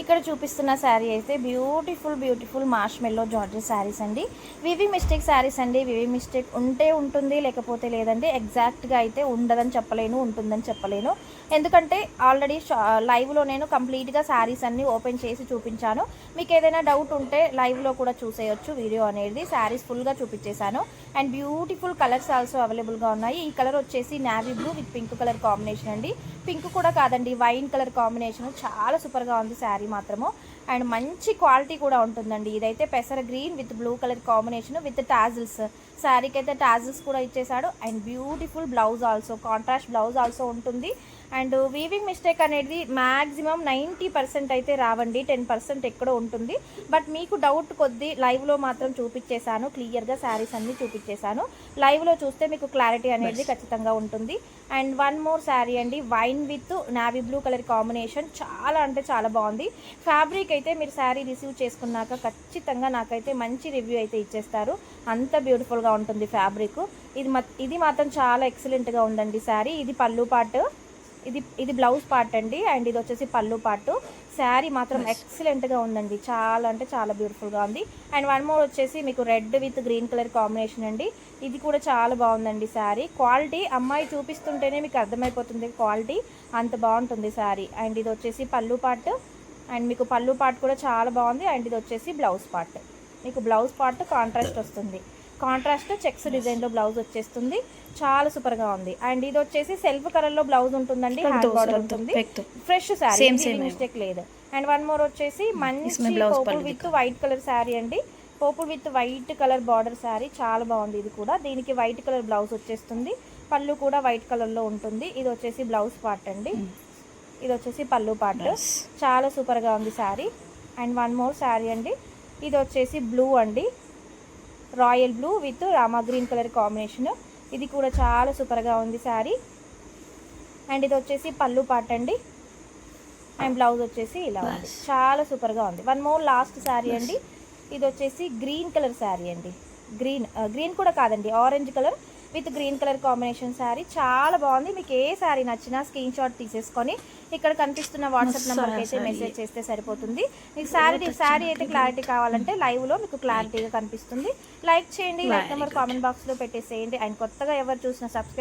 ఇక్కడ చూపిస్తున్న శారీ అయితే beautiful beautiful marshmallow georgette saris అండి. వివి మిస్టేక్ శారీస్ అండి. వివి మిస్టేక్ ఉంటే ఉంటుంది లేకపోతే లేదండి ఎగ్జాక్ట్గా అయితే ఉండదని చెప్పలేను ఉంటుందని చెప్పలేను. ఎందుకంటే ఆల్రెడీ లైవ్లో నేను కంప్లీట్గా శారీస్ అన్ని ఓపెన్ చేసి చూపించాను. మీకు ఏదైనా డౌట్ ఉంటే లైవ్లో కూడా చూసేయొచ్చు వీడియో అనేది. శారీస్ ఫుల్గా చూపించేశాను. అండ్ బ్యూటిఫుల్ కలర్స్ ఆల్సో అవైలబుల్గా ఉన్నాయి. ఈ కలర్ వచ్చేసి navy blue with pink colour combination అండి. పింక్ కూడా కాదండి వైన్ కలర్ కాంబినేషన్ చాలా సూపర్గా ఉంది శారీ మాత్రము. అండ్ మంచి క్వాలిటీ కూడా ఉంటుందండి. ఇదైతే పెసర green with blue colour combination with tassels. శారీకి అయితే టాజిల్స్ కూడా ఇచ్చేసాడు and beautiful blouse also contrast blouse also ఉంటుంది. అండ్ వీవింగ్ మిస్టేక్ అనేది మ్యాక్సిమం నైంటీ పర్సెంట్ అయితే రావండి. టెన్ పర్సెంట్ ఎక్కడో ఉంటుంది. బట్ మీకు డౌట్ కొద్దీ లైవ్లో మాత్రం చూపించేశాను. క్లియర్గా శారీస్ అన్ని చూపించేశాను. లైవ్లో చూస్తే మీకు క్లారిటీ అనేది ఖచ్చితంగా ఉంటుంది. అండ్ వన్ మోర్ శారీ అండి. Wine with navy blue colour combination చాలా అంటే చాలా బాగుంది. ఫ్యాబ్రిక్ అయితే మీరు శారీ రిసీవ్ చేసుకున్నాక ఖచ్చితంగా నాకైతే మంచి రివ్యూ అయితే ఇచ్చేస్తారు. అంత బ్యూటిఫుల్గా ఉంటుంది ఫ్యాబ్రిక్ ఇది ఇది మాత్రం చాలా ఎక్సలెంట్గా ఉందండి శారీ ఇది పళ్ళు పాటు. ఇది ఇది బ్లౌజ్ పార్ట్ అండి అండ్ ఇది వచ్చేసి పళ్ళు పార్ట్. శారీ మాత్రం ఎక్సలెంట్గా ఉందండి. చాలా అంటే చాలా బ్యూటిఫుల్గా ఉంది. అండ్ వన్ మోర్ వచ్చేసి మీకు red with green colour combination అండి. ఇది కూడా చాలా బాగుందండి శారీ. క్వాలిటీ అమ్మాయి చూపిస్తుంటేనే మీకు అర్థమైపోతుంది క్వాలిటీ. అంత బాగుంటుంది శారీ. అండ్ ఇది వచ్చేసి పళ్ళు పార్ట్. అండ్ మీకు పళ్ళు పార్ట్ కూడా చాలా బాగుంది. అండ్ ఇది వచ్చేసి బ్లౌజ్ పార్ట్. మీకు బ్లౌజ్ పార్ట్ కాంట్రాస్ట్ వస్తుంది. కాంట్రాస్ట్ చెక్స్ డిజైన్లో బ్లౌజ్ వచ్చేస్తుంది. చాలా సూపర్గా ఉంది. అండ్ ఇది వచ్చేసి సెల్ఫ్ కలర్లో బ్లౌజ్ ఉంటుందండి. ఫ్రెష్ శారీ మిస్టేక్ లేదు. అండ్ వన్ మోర్ వచ్చేసి మంచి purple with white colour sari అండి. Purple with white colour border sari చాలా బాగుంది ఇది కూడా. దీనికి వైట్ కలర్ బ్లౌజ్ వచ్చేస్తుంది. పళ్ళు కూడా వైట్ కలర్లో ఉంటుంది. ఇది వచ్చేసి బ్లౌజ్ పార్ట్ అండి. ఇది వచ్చేసి పళ్ళు పార్ట్ చాలా సూపర్గా ఉంది sari and one more sari అండి. ఇది వచ్చేసి బ్లూ అండి. Royal blue with Rama green colour combination. ఇది కూడా చాలా సూపర్గా ఉంది శారీ. అండ్ ఇది వచ్చేసి పళ్ళు పార్ట్ అండి. అండ్ బ్లౌజ్ వచ్చేసి ఇలా. చాలా సూపర్గా ఉంది. వన్ మోర్ లాస్ట్ శారీ అండి. ఇది వచ్చేసి గ్రీన్ కలర్ శారీ అండి. గ్రీన్ గ్రీన్ కూడా కాదండి. Orange colour. With green colour combination sari. చాలా బాగుంది. మీకు ఏ శారీ నచ్చినా స్క్రీన్ షాట్ తీసేసుకొని ఇక్కడ కనిపిస్తున్న వాట్సాప్ నెంబర్కి అయితే. మెసేజ్ చేస్తే సరిపోతుంది. మీకు శారీ శారీ అయితే క్లారిటీ కావాలంటే లైవ్లో మీకు క్లారిటీగా కనిపిస్తుంది. లైక్ చేయండి లైక్ నెంబర్. కామెంట్ బాక్స్లో పెట్టేసేయండి. అండ్ కొత్తగా ఎవరు చూసిన సబ్స్క్రైబ్